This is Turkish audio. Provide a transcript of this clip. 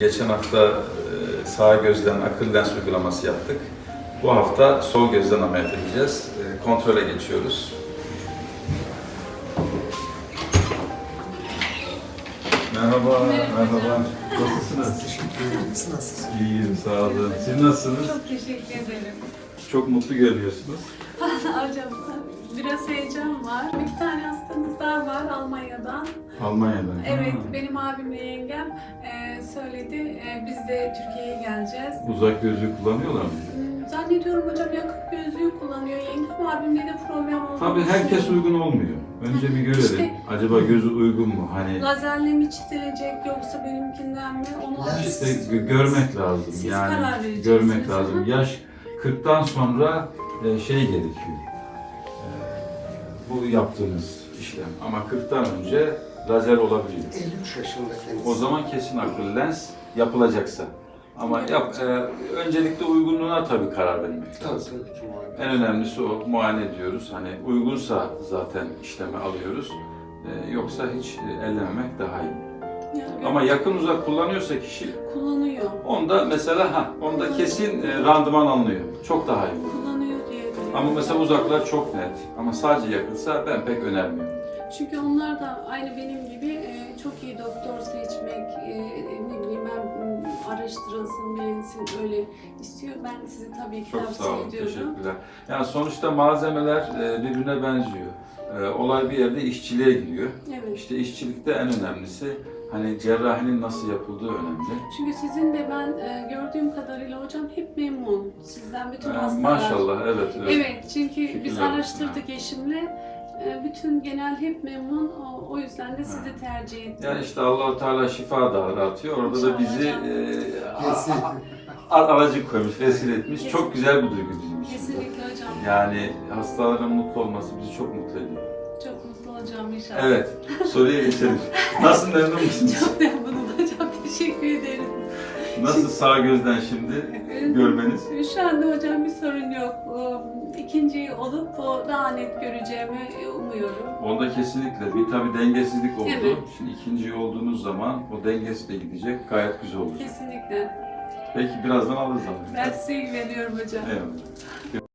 Geçen hafta e, sağ gözden akıl lens uygulaması yaptık. Bu hafta sol gözden ameliyat edeceğiz. E, Kontrole geçiyoruz. Merhaba, merhaba. Nasılsınız? Nasılsınız? İyiyim, sağ olun. Siz nasılsınız? Çok teşekkür ederim. Çok mutlu görünüyorsunuz. Hocam biraz heyecan var. İki tane hastamız daha var Almanya'dan. Almanya'dan. Evet, Ha. benim abim ve yengem e, söyledi. E, biz de Türkiye'ye geleceğiz. Uzak gözlüğü kullanıyorlar mı? Hmm, Zannediyorum hocam yakıp gözlüğü kullanıyor. Yengem abimde de problem olduğunu Tabii herkes uygun olmuyor. Önce bir görelim. İşte- Acaba gözü uygun mu? Hani Lazerle mi çizilecek yoksa benimkinden mi? Onu İşte gö- görmek lazım. Siz yani karar görmek lazım. Yaş 40'tan sonra e, şey gerekiyor. Bu yaptığınız işlem. Ama 40'tan önce lazer olabiliyor. 53 yaşında kendisi. O zaman kesin akıllı lens yapılacaksa. Ama yap, e, öncelikle uygunluğuna tabii karar vermek Tabii lazım. tabii ki. En önemlisi o, muayene ediyoruz. Hani uygunsa zaten işlemi alıyoruz. E, yoksa hiç ellememek daha iyi. Yani Ama yakın uzak kullanıyorsa kişi kullanıyor. Onda mesela ha, onda kesin e, randıman alınıyor. Çok daha iyi. Kullanıyor. Ama mesela uzaklar çok net. Ama sadece yakınsa ben pek önermiyorum. Çünkü onlar da aynı benim gibi e, çok iyi doktor seçmek, e, ne bileyim ben m, araştırılsın, bilinsin öyle istiyor. Ben sizi tabii ki Çok sağ tavsiye olun, ediyorum. teşekkürler. Yani sonuçta malzemeler e, birbirine benziyor. E, Olay bir yerde işçiliğe giriyor. Evet. İşte işçilikte en önemlisi hani cerrahinin nasıl yapıldığı önemli. Çünkü sizin de ben e, gördüğüm kadarıyla hocam hep memnun. Sizden bütün E, hastalar. Maşallah evet. evet. Evet çünkü biz Şükürler olsun, araştırdık eşimle. E, bütün genel hep memnun. O, o yüzden de sizi tercih ettim. Yani işte Allah-u Teala şifa dağıtıyor. Orada da bizi İnşallah. e, a- aracı koymuş, vesile etmiş. Kesin. Çok güzel bir duygu bizim için. Kesinlikle hocam. Yani hastaların mutlu olması bizi çok mutlu ediyor. Çok mutlu olacağım inşallah. Evet, soruya geçelim. Nasıl memnun musunuz? Çok memnunum hocam. Teşekkür ederim. Nasıl sağ gözden şimdi görmeniz? Şu anda hocam bir sorun yok. İkinciyi olup o daha net göreceğimi umuyorum. Onda kesinlikle bir tabi dengesizlik oldu. Evet. Şimdi ikinci olduğunuz zaman o dengesi de gidecek. Gayet güzel olacak. Kesinlikle. Peki birazdan alırız ama. Ben size güveniyorum hocam. Eyvallah.